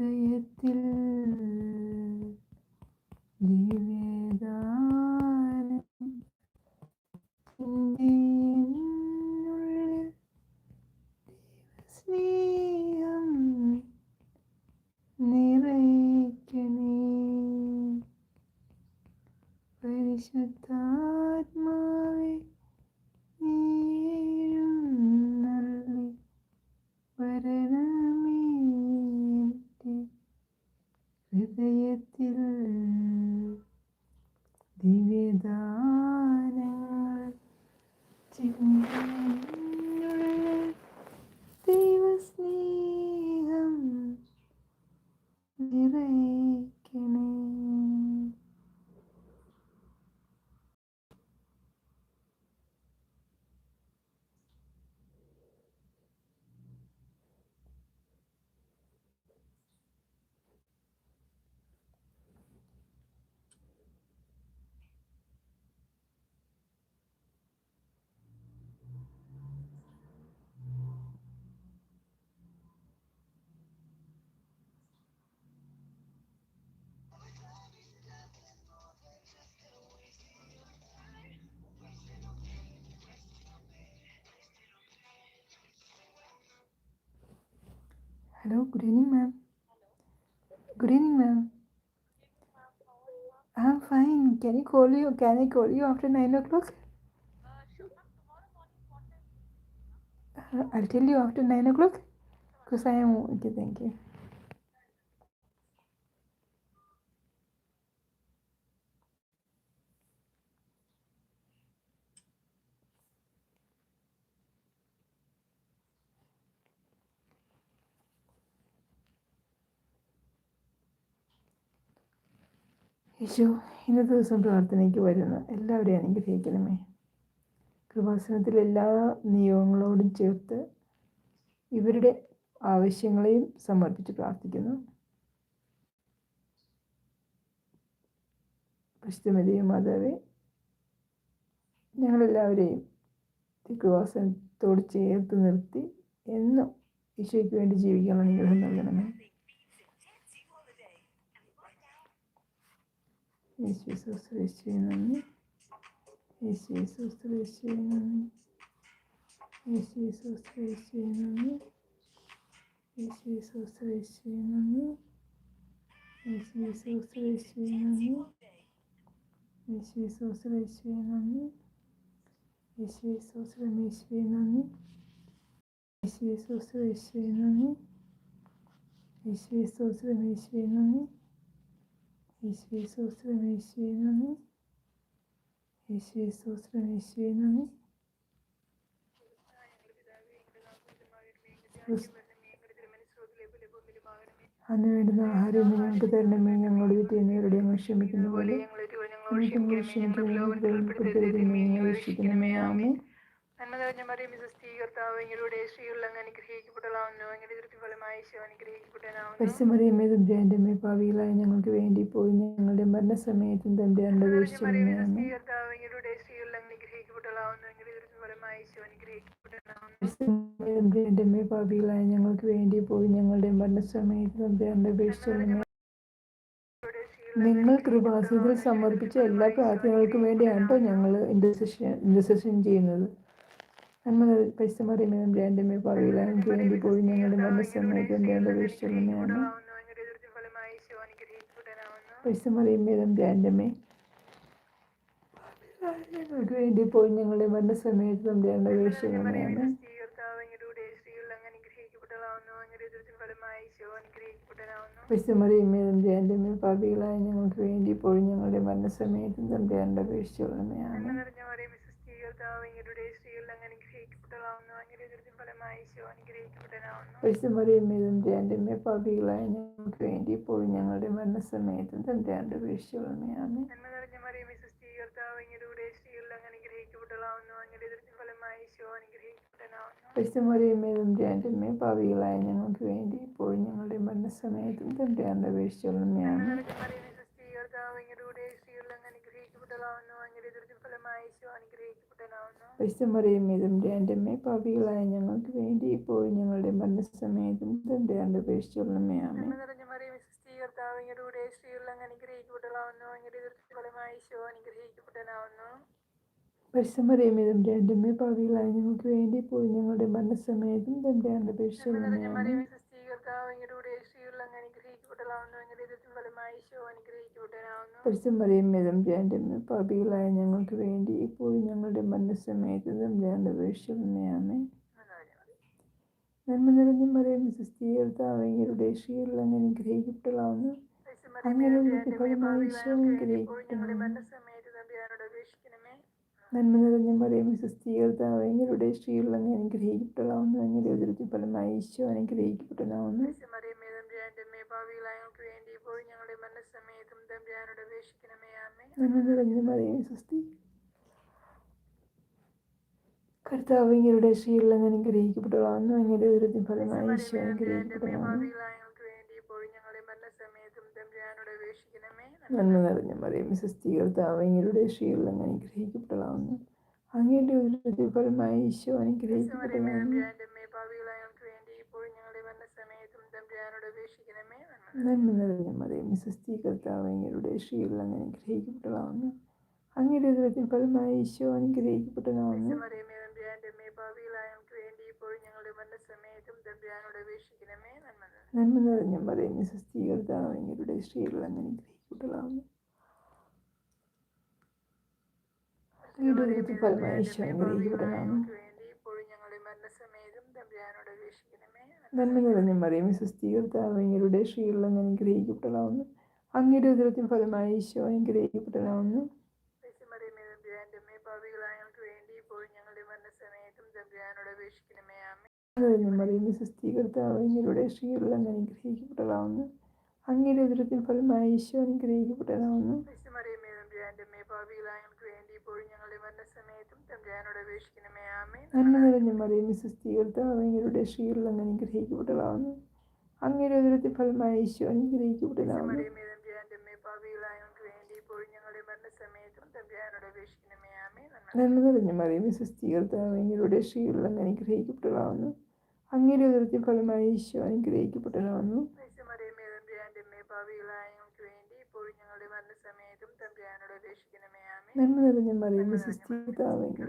ഹൃദയത്തിൽ ദിവ്യഗാനം പരിശുദ്ധാത്മാവേ നീയും നല്ലി വരണ del Hello, good evening, ma'am. Good evening, ma'am. I'm fine. Can you call you? Can I call you after 9 o'clock? I'll tell you after 9 o'clock because I am okay. Thank you. യേശു ഇന്നത്തെ ദിവസം പ്രാർത്ഥനയ്ക്ക് വരുന്ന എല്ലാവരെയും അനുഗ്രഹിക്കണമേ കൃപാസനത്തിൽ എല്ലാ നിയമങ്ങളോടും ചേർത്ത് ഇവരുടെ ആവശ്യങ്ങളെയും സമർപ്പിച്ച് പ്രാർത്ഥിക്കുന്നു പുഷ്ടിമതിയും മാതാവേ ഞങ്ങളെല്ലാവരെയും തിക്കുവാസനത്തോട് ചേർത്ത് നിർത്തി എന്നും ഈശോയ്ക്ക് വേണ്ടി ജീവിക്കാനുള്ള അനുഗ്രഹം നൽകണമേ యేసు యేసుశ్రీశ్రీనని యేసు యేసుశ్రీశ్రీనని యేసు యేసుశ్రీశ్రీనని యేసు యేసుశ్రీశ్రీనని యేసు యేసుశ్రీశ్రీనని యేసు యేసుశ్రీశ్రీనని యేసు యేసుశ్రీశ్రీనని యేసు యేసుశ్రీశ్రీనని యేసు యేసుశ్రీశ్రీనని യേശുവേ സൂസ്ത്രം യേശുവേ നന്ദി യേശുവേ സൂസ്ത്രം യേശുവേ നന്ദി അന്ന് വേണ്ടുന്ന ആഹാരവും ഞങ്ങൾക്ക് തരണമേ ഞങ്ങൾ ക്ഷമിക്കുന്ന പോലെ ഞങ്ങൾ ആമേ നന്മ മറിയും വിശ്വസ്തി കർത്താവ് എങ്കിലൂടെ സ്ത്രീകളിലങ്ങ് എങ്ങനെ ഫലമായി ഈശോ അനുഗ്രഹിക്കപ്പെട്ടനാവുന്നു ഭാവിയിലായി ഞങ്ങൾക്ക് വേണ്ടി പോയി ഞങ്ങളുടെ മരണസമയത്തും തന്ത്രിയാണ്ട് കർത്താവ് എങ്ങനെ ഭാവിയിലായി ഞങ്ങൾക്ക് വേണ്ടി പോയി ഞങ്ങളുടെ മരണസമയത്ത് തന്ത്രിയാണ്ട് നിങ്ങൾ കൃപാസനത്തിൽ സമർപ്പിച്ച എല്ലാ പ്രാർത്ഥനകൾക്കും വേണ്ടിയാണ് കേട്ടോ ഞങ്ങൾ ഇന്റർസെഷൻ ഇന്റർസെഷൻ ചെയ്യുന്നത് നന്മ പരിസ്ഥമറിയുന്നതും ജയന്തമേ പറയുക എനിക്ക് വേണ്ടി പോയി ഞങ്ങളുടെ മനസ്സമ്മയ്ക്കും ജയന്റെ വീഴ്ചയാണ് പരിസ്ഥമറിയുന്നതും ജയന്തമേ ഞങ്ങൾക്ക് വേണ്ടി പോയി ഞങ്ങളുടെ മരണസമയത്തും ഞങ്ങളുടെ വീഴ്ചയാണ് വിശുമറിയുമേതും ധ്യാനമേ പാപികളായ ഞങ്ങൾക്ക് വേണ്ടി പോയി ഞങ്ങളുടെ മരണസമയത്തും തമ്പ്രാൻ്റെ വീഴ്ചയുള്ളമയാണ് കർത്താവ് അങ്ങയുടെ ഞങ്ങൾക്ക് വേണ്ടി ഇപ്പോൾ ഞങ്ങളുടെ മരണസമയത്തും തന്റെ ആണ്ട് വീഴ്ചകളമയാണ് നന്മ നിറഞ്ഞ ഞങ്ങൾക്ക് വേണ്ടി ഇപ്പോൾ ഞങ്ങളുടെ മരണസമയത്തും തന്റെ ആണ്ട് വീഴ്ചകളമയാണ് പരിശുദ്ധമറിയും ഇതിൻ്റെ എൻ്റെ അമ്മേ പാപികളായ ഞങ്ങൾക്ക് വേണ്ടി ഇപ്പോൾ ഞങ്ങളുടെ മരണസമയത്തും തൻ്റെ ആണ്ട് ഉപേക്ഷിച്ചുള്ളമേ ആമേ പരിശ്രമറിയും ഇതിൻ്റെ എൻ്റെ അമ്മേ പാപികളായ ഞങ്ങൾക്ക് വേണ്ടി ഇപ്പോൾ ഞങ്ങളുടെ മരണസമയത്തും തൻ്റെ ആണ്ട് ഉപേക്ഷിച്ചുള്ളമേ ആമേ അനുഗ്രഹിക്കപ്പെട്ടതാവുന്നു അനുഗ്രഹിക്കപ്പെട്ടതാവുന്നു പരിശുമറിയും മിതം അമ്മ പാപികളായ ഞങ്ങൾക്ക് വേണ്ടി ഇപ്പോഴും ഞങ്ങളുടെ മരണസമയത്ത് എതമ്പ്രാൻ്റെ വേഷിക്കുന്നയാമേ നന്മ നിറഞ്ഞു മറിയും സുസ്ഥീകർത്താവെങ്കിലുടെ ശ്രീകൾ അങ്ങനെ ഗ്രഹിക്കപ്പെടലാവുന്നു നന്മ നിറഞ്ഞ മറിയും സുസ്ഥീകർത്താവ് എങ്കിലുടെ ശ്രീകൾ അങ്ങ് അങ്ങനെ ഉദരത്തിൽ ഫലമായി ഈശോ അനുഗ്രഹിക്കപ്പെടലാവുന്നു ഞങ്ങളുടെ മനസ്സമയം നന്മ നിറഞ്ഞ മറിയേ സ്വസ്തി കർത്താവ് ഇങ്ങയുടെ ശ്രീലം അനുഗ്രഹിക്കപ്പെട്ടതാണെന്ന് അങ്ങയുടെ ഉയരത്തിൻ ഫലമായി ഈശോ അനുഗ്രഹിക്കപ്പെട്ടതാണ് നന്മ നിറഞ്ഞ മറിയം സ്വസ്തി കർത്താവ് ഇങ്ങയുടെ ശ്രീലം അനുഗ്രഹിക്കപ്പെട്ടതാണെന്ന് അങ്ങയുടെ ഉയരത്തിൻ ഫലമായി ഈശോ അനുഗ്രഹിക്കപ്പെട്ടതാണ് നന്മ നിറഞ്ഞ മതി മിസസ്തി കർത്താവ് അങ്ങയുടെ സ്ത്രീകൾ അങ്ങ് അനുഗ്രഹിക്കപ്പെട്ടതാവുന്നു അങ്ങയുടെ ഹൃദയത്തിൽ ഫലമായി ഈശോ അനുഗ്രഹിക്കപ്പെട്ടതാവുന്നു നന്മ നിറഞ്ഞ മതി മിസസ്തി അങ്ങയുടെ സ്ത്രീകൾ അങ്ങ് അനുഗ്രഹിക്കപ്പെട്ടതാവുന്നു അങ്ങയുടെ ഉദരത്തിൽ ഫലമായി ഈശോ അനുഗ്രഹിക്കപ്പെട്ടതാവുന്നു നന്മ നിറഞ്ഞ മറിയും സുസ്ഥീകൃത അങ്ങയുടെ ശ്രീകളും അനുഗ്രഹിക്കപ്പെടണമെന്ന് അങ്ങയുടെ ഉദരത്തിൻ ഫലമായി ഈശോ അനുഗ്രഹിക്കപ്പെടണമെന്ന് നിറഞ്ഞ മറിയും സുസ്ഥീകൃത അങ്ങയുടെ ശ്രീകളും അങ്ങയുടെ ഉദരത്തിൻ ഫലമായി ഈശോ അനുഗ്രഹിക്കപ്പെടണമെന്ന് ഇപ്പോഴും ഞങ്ങളുടെ മരണസമയത്തും തമ്പുരാനോട് അപേക്ഷിക്കണമേ ആമേ നന്മ നിറഞ്ഞ അങ്ങയുടെ ശ്രീകളും അനുഗ്രഹിക്കപ്പെട്ടതാവുന്നു അങ്ങയുടെ ഉദരത്തിൽ ഫലമായ ഈശോ അനുഗ്രഹിക്കപ്പെട്ടതാവുന്നു മറിയമേ തമ്പുരാൻ്റെ അമ്മേ പാപികളായ ഞങ്ങൾക്ക് വേണ്ടി ഇപ്പോഴും ഞങ്ങളുടെ മരണസമയത്തും അങ്ങയുടെ അനുഗ്രഹിക്കപ്പെട്ടതാവുന്നു അങ്ങയുടെ ഫലമായ ഈശോ അനുഗ്രഹിക്കപ്പെട്ടതാവുന്നു ഭാവികളായ വേണ്ടി ഞങ്ങളുടെ അപേക്ഷിക്കണമേ നന്മ നിറഞ്ഞ മറിയുന്ന സിസ്റ്റിതാവെങ്കിൽ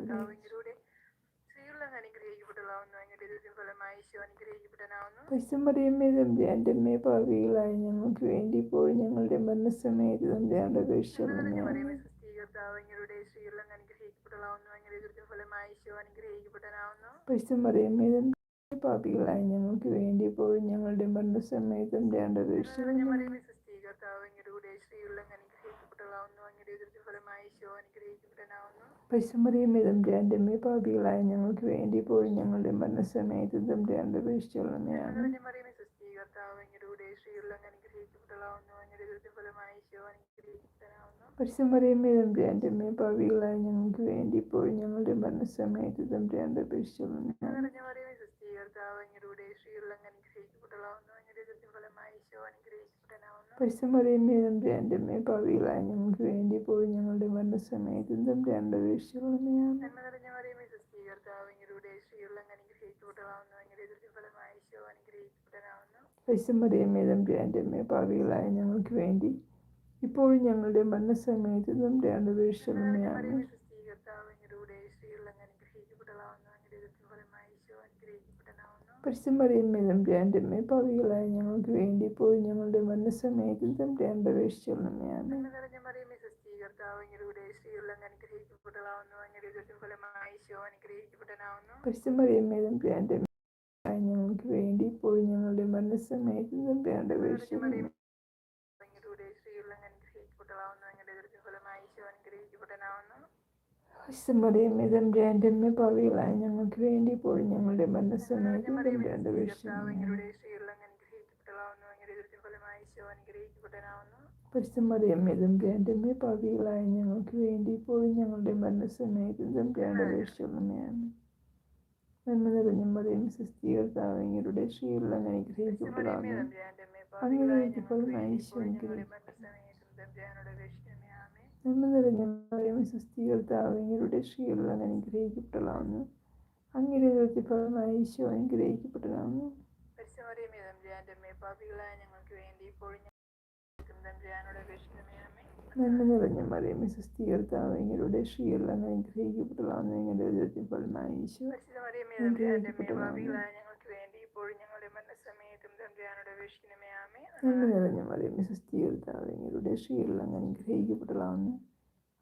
പശുമറിയമ്മേ ഞങ്ങൾക്ക് വേണ്ടി ഇപ്പോൾ ഞങ്ങളുടെ മരണസമയത്ത് തമ്പ്രാൻ്റെ അപേക്ഷ പാപികളായി ഞങ്ങൾക്ക് വേണ്ടി ഇപ്പോൾ ഞങ്ങളുടെ മരണസമയത്ത് തമ്പ്രാൻ്റെ അപേക്ഷ പരിശുമറിയമേ തമ്പുരാൻ്റെ പാപികളായ ഞങ്ങൾക്ക് വേണ്ടി പോയി ഞങ്ങളുടെ മരണസമയത്ത് തമ്പുരാൻ്റെ അപേക്ഷിച്ചുള്ളതാണ് പരിശുമറിയമേ തമ്പുരാൻ്റെ പാപികളായ ഞങ്ങൾക്ക് വേണ്ടി പോയി ഞങ്ങളുടെ മരണസമയത്ത് തമ്പുരാൻ്റെ അപേക്ഷിച്ചുള്ളതാണ് പരിശുമറിയമ്മേ തമ്പി എൻ്റെ അമ്മേ പവിയിലായി ഞങ്ങൾക്ക് വേണ്ടി പോയി ഞങ്ങളുടെ മരണസമയത്തും തമ്പി രണ്ട് വീഴ്ചകളുമേ പരിശുമറിയമ്മേ തമ്പി എൻ്റെ അമ്മേ പവിയിലായി ഞങ്ങൾക്ക് വേണ്ടി ഇപ്പോഴും ഞങ്ങളുടെ മരണസമയത്തും തമ്പി എൻ്റെ വീഴ്ചകളുമേ പരിശുമറിയമ്മേ തമ്പ്രാൻ്റെ അമ്മേ പാവികളായ ഞങ്ങൾക്ക് വേണ്ടി പോയി ഞങ്ങളുടെ മനസ്സമേതും തമ്പ്രാൻ്റെ അപേക്ഷിച്ചോളമേ ആമേ ഞങ്ങൾക്ക് വേണ്ടി പോയി ഞങ്ങളുടെ മനസ്സമേതും തമ്പ്രാൻ്റെ അപേക്ഷിച്ചോളമേ സ്ത്രീയുള്ള അനുഗ്രഹിക്കപ്പെട്ടതാവുന്നു അങ്ങയുടെ പരിശുദ്ധമറിയമ്മേ തമ്പുരാൻ്റെ അമ്മ പവികളായ ഞങ്ങൾക്ക് വേണ്ടി പോയി ഞങ്ങളുടെ മനസ്സമയത്ത് തമ്പുരാൻ്റെ പരിശുദ്ധമറിയമ്മേ തമ്പുരാൻ്റെ അമ്മ പവികളായ ഞങ്ങൾക്ക് വേണ്ടി ഇപ്പോൾ ഞങ്ങളുടെ മനസ്സമയത്ത് തമ്പുരാൻ്റെ വേഷമുള്ളമയാണ് നന്മ നിറഞ്ഞ അങ്ങനെ ഇപ്പോൾ നന്മ നിറഞ്ഞ പറയുമ്പോൾ സ്വസ്ഥീകർത്താവ് അങ്ങയുടെ സ്ത്രീകളാണ് അനുഗ്രഹിക്കപ്പെട്ടതാവുന്നു അങ്ങയുടെ ദൃത്യഫലമായ ഈശോ അനുഗ്രഹിക്കപ്പെട്ടതാവുന്നു നന്മ നിറഞ്ഞ മറിയമ്മ സ്വസ്ഥീകർത്താവ് എങ്ങളുടെ സ്ത്രീകളാണ് അനുഗ്രഹിക്കപ്പെട്ടതാവുന്നു ഞങ്ങളുടെ ദൃത്യഫലമായ ഈശോ അനുഗ്രഹിക്കപ്പെട്ടതാവുന്നു നന്മ നിറഞ്ഞ മറിയമേ സ്വസ്ഥീകൃതാവ് അങ്ങയുടെ ക്ഷീകൾ അങ്ങ് അനുഗ്രഹിക്കപ്പെട്ടതാവുന്നു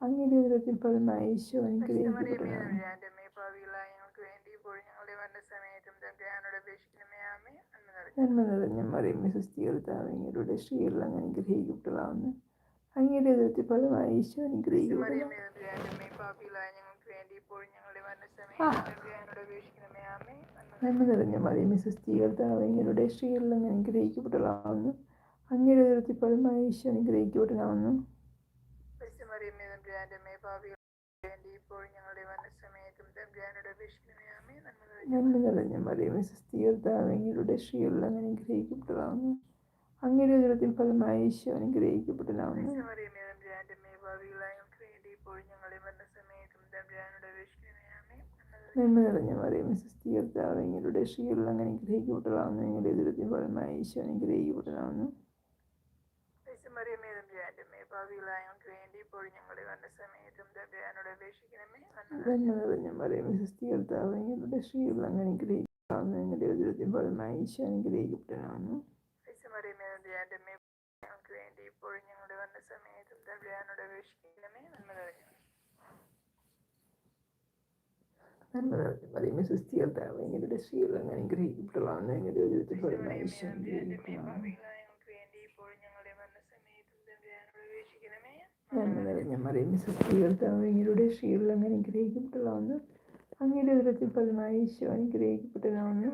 അങ്ങയുടെ ഉദരത്തിൽ ഫലമായി ഈശോ അനുഗ്രഹിക്കപ്പെട്ടതാണ് നന്മ നിറഞ്ഞ മറിയമേ സ്വസ്ഥീകൃതാവ് അങ്ങയുടെ ക്ഷീകൾ അങ്ങ് അനുഗ്രഹിക്കപ്പെട്ടതാവുന്നു അങ്ങയുടെ ഉദരത്തിൽ ഫലമായി ഈശോ അനുഗ്രഹിക്കപ്പെട്ടതാണ് നന്മ നിറഞ്ഞ മതി മിസസ് തീർത്ഥാവ് അങ്ങയുടെ ശ്രീകളിലും അനുഗ്രഹിക്കപ്പെട്ടതാവുന്നു അങ്ങനെ ഉയർത്തി പരമായി ഈശ്വരൻ അനുഗ്രഹിക്കപ്പെട്ടതാവുന്നു നന്മ നിറഞ്ഞ മറിയം മിസസ് തീർത്ഥാവ് അങ്ങയുടെ ശ്രീകളിലും അനുഗ്രഹിക്കപ്പെട്ടതാവുന്നു അങ്ങനെ ഉയർത്തി ഫലമായി ഈശോ അനുഗ്രഹിക്കപ്പെട്ടതാവുന്നു ഞങ്ങളെ വന്ന സമയത്തും തമ്പുരാനുടെ വിഷ്ണുവിനെ നന്മ നിറഞ്ഞ മറിയം സ്വസ്തികർത്താവ് എങ്ങളുടെ സ്ത്രീകളിൽ അങ്ങനെ ഗ്രഹിക്കപ്പെട്ടതാവുന്നു എങ്ങളുടെ ദുരിതത്തിൻ ഫലമായി ഈശോ അനുഗ്രഹിക്കപ്പെട്ടതാവുന്നു അങ്ങനെ ഗ്രഹിക്കപ്പെടാവുന്നു ഞങ്ങളുടെ വന്ന സമയത്തും തമ്പുരാനോട് അപേക്ഷിക്കണമേ നന്മ നിറഞ്ഞു നന്മ നിറഞ്ഞു പറയുമ്പോൾ സുസ്ഥിരതാവ് എങ്ങനെയുടെ സ്ത്രീകളാണ് അനുഗ്രഹിക്കപ്പെട്ടുള്ളതാണ് എങ്ങനെ ജീവിതത്തിലുള്ള മനുഷ്യൻ നന്മ നിറഞ്ഞ മറിയുമ്പോൾ സുസ്ഥിരതാവ് എങ്ങനെയുടെ സ്ത്രീകൾ അങ്ങനെ അനുഗ്രഹിക്കപ്പെട്ടുള്ളതാണ് അങ്ങയുടെ ഉദരത്തിൽ പതിനായി ഈശോ അനുഗ്രഹിക്കപ്പെട്ടതാണ്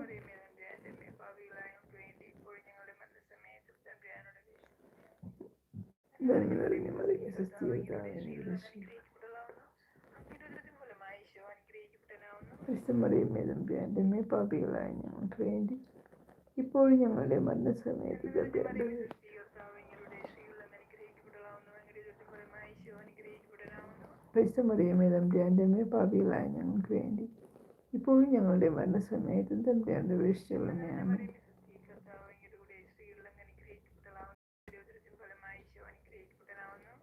നന്മ നിറഞ്ഞ മറിയുമ്പോൾ സുസ്ഥിരതാവ് എങ്ങനെയുടെ സ്ത്രീകൾ വിശുദ്ധമറിയുമേ തമ്പ്യാൻ്റെ മേ പാപികളായ ഞങ്ങൾക്ക് വേണ്ടി ഇപ്പോഴും ഞങ്ങളുടെ മരണസമയത്ത് തമ്പ്യാൻ്റെ പരിശുദ്ധമറിയുമേ തമ്പ്യാൻ്റെ മേ പാപികളായ ഞങ്ങൾക്ക് വേണ്ടി ഇപ്പോഴും ഞങ്ങളുടെ മരണസമയത്തും തമ്പ്യാൻ്റെ വീഴ്ചയുള്ള ഞാൻ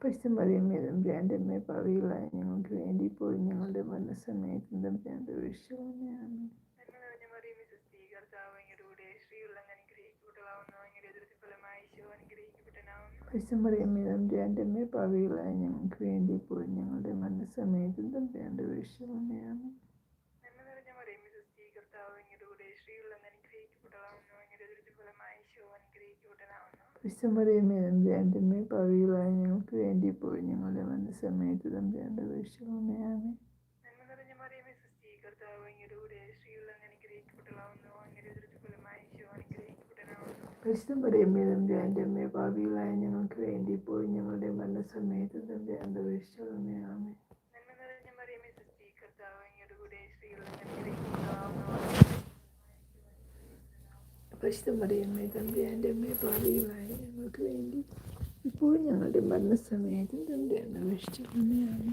പരിശുമറിയമ്മേ തമ്പ്രാൻ്റമ്മേ പവികളായ ഞങ്ങൾക്ക് വേണ്ടി പോയി ഞങ്ങളുടെ മരണസമയത്തും ബ്രാൻഡ് വിഷയമാണ് പരിശുമറിയമ്മേ തമ്പ്രാൻ്റമ്മേ പവികളായ ഞങ്ങൾക്ക് വേണ്ടി പോയി ഞങ്ങളുടെ മരണസമയത്തും തമ്പ്രാൻ്റെ വിഷയമാണ് ശ്രീയുള്ള അനുഗ്രഹിക്കപ്പെട്ടതാവുന്നു അങ്ങയുടെ അനുഗ്രഹിക്കപ്പെട്ടതാവുന്നു വിശ്വമറിയമേ തമ്പ്യാൻ്റമ്മേ ഭാവികളായ ഞങ്ങൾക്ക് വേണ്ടി പോയി ഞങ്ങളുടെ മനസ്സമയത്ത് സമയത്ത് തമ്പ്യാൻ്റെ വിഷമമേ ആമേ പരിശുദ്ധം പറയുമേ തമ്പ്യാൻ്റെ അമ്മേ ഭാവികളായ ഞങ്ങൾക്ക് വേണ്ടി പോയി ഞങ്ങളുടെ മരണ സമയത്ത് തമ്പ്യാൻ്റെ വിഷമമേ പരിശുദ്ധ മറിയമ്മേ തമ്പ്രാൻ്റെ അമ്മയെ പാപികളായ ഞങ്ങൾക്ക് വേണ്ടി ഇപ്പോൾ ഞങ്ങളുടെ മരണസമയത്തും തമ്പ്രാൻ അപേക്ഷിച്ചു തന്നെയാണ്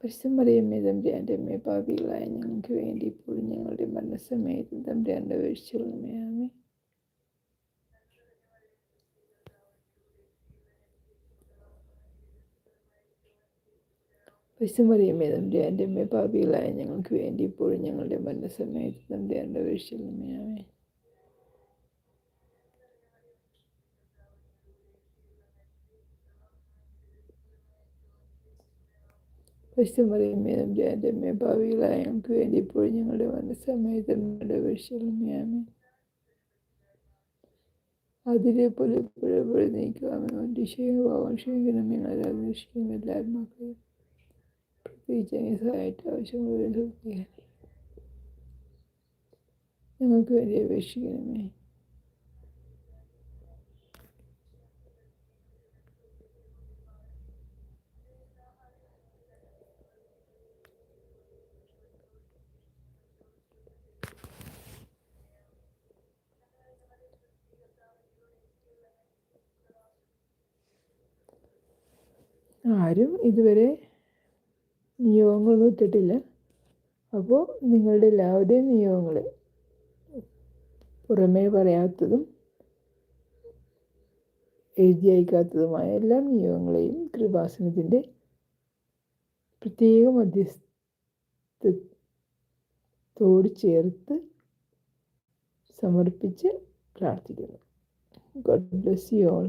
പരിശുദ്ധ മറിയമ്മേ തമ്പ്രാൻ്റെ അമ്മയെ പാപികളായ ഞങ്ങൾക്ക് വേണ്ടി ഇപ്പോഴും ഞങ്ങളുടെ മരണസമയത്തും തമ്പ്രാൻ്റെ അപേക്ഷിച്ചു തന്നെയാണ് വിശുമറിയമ്മേ നമ്മുടെ എൻ്റെ അമ്മ പാപികളായ ഞങ്ങൾക്ക് വേണ്ടി ഇപ്പോഴും ഞങ്ങളുടെ മരണസമയത്ത് നമ്മുടെ എൻ്റെ വീഴ്ചയമ്മയാമേ വിശുമറിയമ്മേ നമ്മുടെ എൻ്റെ അമ്മ പാപികളായ ഞങ്ങൾക്ക് വേണ്ടി ഇപ്പോഴും ഞങ്ങളുടെ മരണസമയത്ത് നമ്മുടെ വീഴ്ചയമ്മയാമേ അതിലെ പോലെ പുഴ പുഴ നീക്കുവാമേ ക്ഷയഭാവം ക്ഷയിക്കണം ഞങ്ങൾ അന്വേഷിക്കുന്ന എല്ലാവരും മക്കളും വിജയ സഹായിട്ട് ആവശ്യമുള്ളവരോട് ഉപയോഗിക്കണം ഞങ്ങൾക്ക് വേണ്ടി അപേക്ഷിക്കണമേ ആരും ഇതുവരെ നിയോഗങ്ങളൊന്നും ഇട്ടിട്ടില്ല അപ്പോൾ നിങ്ങളുടെ എല്ലാവരുടെയും നിയോഗങ്ങൾ പുറമേ പറയാത്തതും എഴുതി അയക്കാത്തതുമായ എല്ലാ നിയോഗങ്ങളെയും കൃപാസനത്തിൻ്റെ പ്രത്യേക മധ്യസ്ഥത്തോട് ചേർത്ത് സമർപ്പിച്ച് പ്രാർത്ഥിക്കുന്നു ഗോഡ് ബ്ലെസ് യു ഓൾ